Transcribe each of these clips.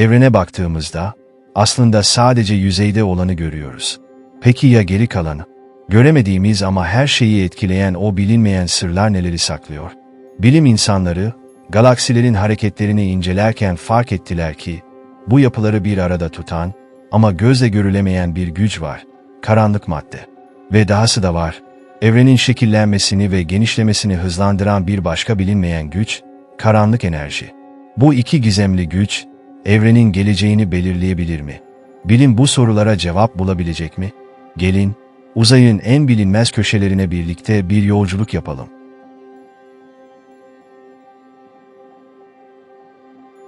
Evrene baktığımızda aslında sadece yüzeyde olanı görüyoruz. Peki ya geri kalanı? Göremediğimiz ama her şeyi etkileyen o bilinmeyen sırlar neleri saklıyor? Bilim insanları galaksilerin hareketlerini incelerken fark ettiler ki bu yapıları bir arada tutan ama gözle görülemeyen bir güç var. Karanlık madde. Ve dahası da var. Evrenin şekillenmesini ve genişlemesini hızlandıran bir başka bilinmeyen güç, karanlık enerji. Bu iki gizemli güç, evrenin geleceğini belirleyebilir mi? Bilim bu sorulara cevap bulabilecek mi? Gelin, uzayın en bilinmez köşelerine birlikte bir yolculuk yapalım.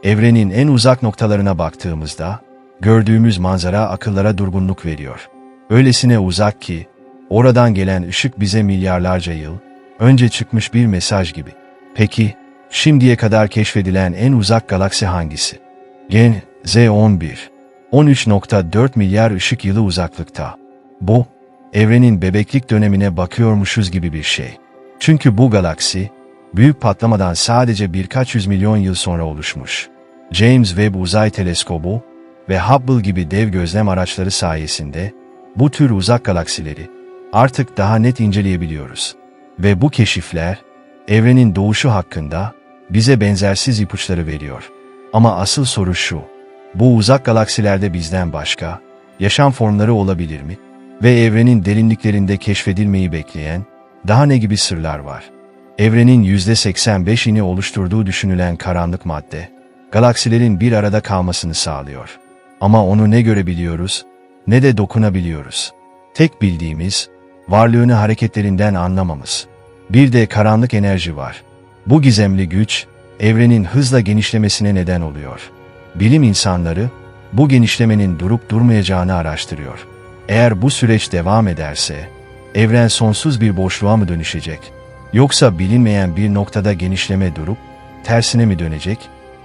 Evrenin en uzak noktalarına baktığımızda, gördüğümüz manzara akıllara durgunluk veriyor. Öylesine uzak ki, oradan gelen ışık bize milyarlarca yıl, önce çıkmış bir mesaj gibi. Peki, şimdiye kadar keşfedilen en uzak galaksi hangisi? Gen Z11. 13.4 milyar ışık yılı uzaklıkta. Bu, evrenin bebeklik dönemine bakıyormuşuz gibi bir şey. Çünkü bu galaksi, büyük patlamadan sadece birkaç yüz milyon yıl sonra oluşmuş. James Webb Uzay Teleskobu ve Hubble gibi dev gözlem araçları sayesinde bu tür uzak galaksileri artık daha net inceleyebiliyoruz. Ve bu keşifler, evrenin doğuşu hakkında bize benzersiz ipuçları veriyor. Ama asıl soru şu, bu uzak galaksilerde bizden başka, yaşam formları olabilir mi? Ve evrenin derinliklerinde keşfedilmeyi bekleyen, daha ne gibi sırlar var? Evrenin %85'ini oluşturduğu düşünülen karanlık madde, galaksilerin bir arada kalmasını sağlıyor. Ama onu ne görebiliyoruz, ne de dokunabiliyoruz. Tek bildiğimiz, varlığını hareketlerinden anlamamız. Bir de karanlık enerji var. Bu gizemli güç, evrenin hızla genişlemesine neden oluyor. Bilim insanları, bu genişlemenin durup durmayacağını araştırıyor. Eğer bu süreç devam ederse, evren sonsuz bir boşluğa mı dönüşecek? Yoksa bilinmeyen bir noktada genişleme durup, tersine mi dönecek?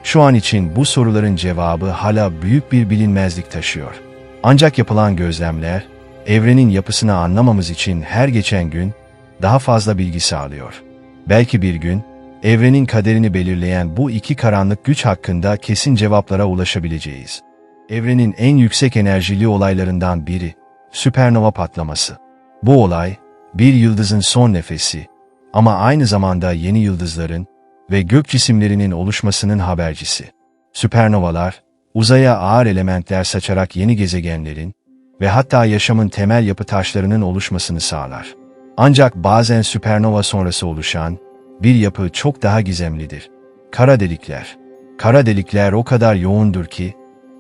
Şu an için bu soruların cevabı hala büyük bir bilinmezlik taşıyor. Ancak yapılan gözlemler, evrenin yapısını anlamamız için her geçen gün daha fazla bilgi sağlıyor. Belki bir gün, evrenin kaderini belirleyen bu iki karanlık güç hakkında kesin cevaplara ulaşabileceğiz. Evrenin en yüksek enerjili olaylarından biri, süpernova patlaması. Bu olay, bir yıldızın son nefesi ama aynı zamanda yeni yıldızların ve gök cisimlerinin oluşmasının habercisi. Süpernovalar, uzaya ağır elementler saçarak yeni gezegenlerin ve hatta yaşamın temel yapı taşlarının oluşmasını sağlar. Ancak bazen süpernova sonrası oluşan bir yapı çok daha gizemlidir. Kara delikler. Kara delikler o kadar yoğundur ki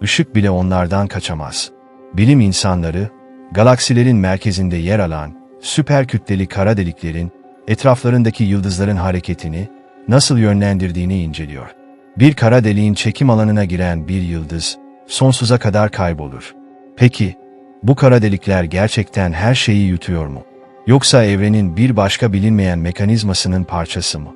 ışık bile onlardan kaçamaz. Bilim insanları galaksilerin merkezinde yer alan süper kütleli kara deliklerin etraflarındaki yıldızların hareketini nasıl yönlendirdiğini inceliyor. Bir kara deliğin çekim alanına giren bir yıldız sonsuza kadar kaybolur. Peki bu kara delikler gerçekten her şeyi yutuyor mu? Yoksa evrenin bir başka bilinmeyen mekanizmasının parçası mı?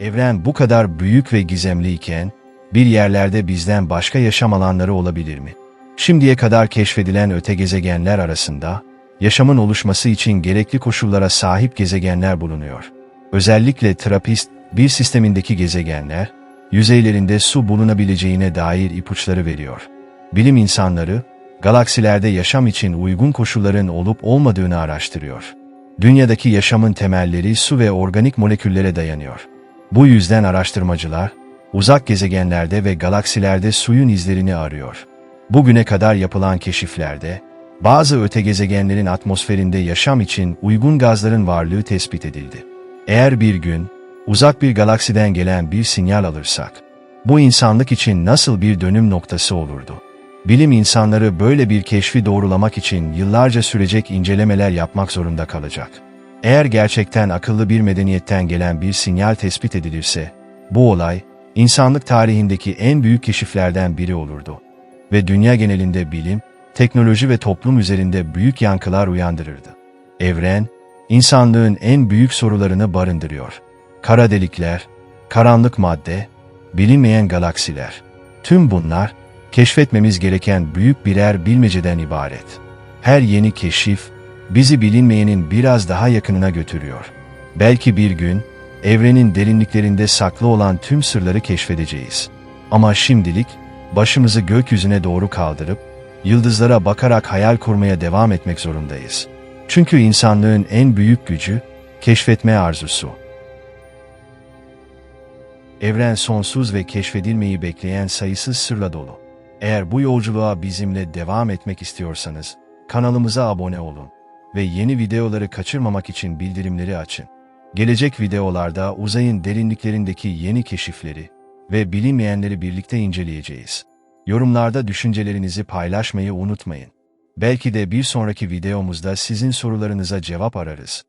Evren bu kadar büyük ve gizemliyken bir yerlerde bizden başka yaşam alanları olabilir mi? Şimdiye kadar keşfedilen öte gezegenler arasında yaşamın oluşması için gerekli koşullara sahip gezegenler bulunuyor. Özellikle Trappist bir sistemindeki gezegenler, yüzeylerinde su bulunabileceğine dair ipuçları veriyor. Bilim insanları, galaksilerde yaşam için uygun koşulların olup olmadığını araştırıyor. Dünyadaki yaşamın temelleri su ve organik moleküllere dayanıyor. Bu yüzden araştırmacılar, uzak gezegenlerde ve galaksilerde suyun izlerini arıyor. Bugüne kadar yapılan keşiflerde, bazı öte gezegenlerin atmosferinde yaşam için uygun gazların varlığı tespit edildi. Eğer bir gün, uzak bir galaksiden gelen bir sinyal alırsak, bu insanlık için nasıl bir dönüm noktası olurdu? Bilim insanları böyle bir keşfi doğrulamak için yıllarca sürecek incelemeler yapmak zorunda kalacak. Eğer gerçekten akıllı bir medeniyetten gelen bir sinyal tespit edilirse, bu olay, insanlık tarihindeki en büyük keşiflerden biri olurdu. Ve dünya genelinde bilim, teknoloji ve toplum üzerinde büyük yankılar uyandırırdı. Evren, insanlığın en büyük sorularını barındırıyor. Kara delikler, karanlık madde, bilinmeyen galaksiler. Tüm bunlar, keşfetmemiz gereken büyük birer bilmeceden ibaret. Her yeni keşif, bizi bilinmeyenin biraz daha yakınına götürüyor. Belki bir gün, evrenin derinliklerinde saklı olan tüm sırları keşfedeceğiz. Ama şimdilik, başımızı gökyüzüne doğru kaldırıp, yıldızlara bakarak hayal kurmaya devam etmek zorundayız. Çünkü insanlığın en büyük gücü, keşfetme arzusu. Evren sonsuz ve keşfedilmeyi bekleyen sayısız sırla dolu. Eğer bu yolculuğa bizimle devam etmek istiyorsanız, kanalımıza abone olun ve yeni videoları kaçırmamak için bildirimleri açın. Gelecek videolarda uzayın derinliklerindeki yeni keşifleri ve bilinmeyenleri birlikte inceleyeceğiz. Yorumlarda düşüncelerinizi paylaşmayı unutmayın. Belki de bir sonraki videomuzda sizin sorularınıza cevap ararız.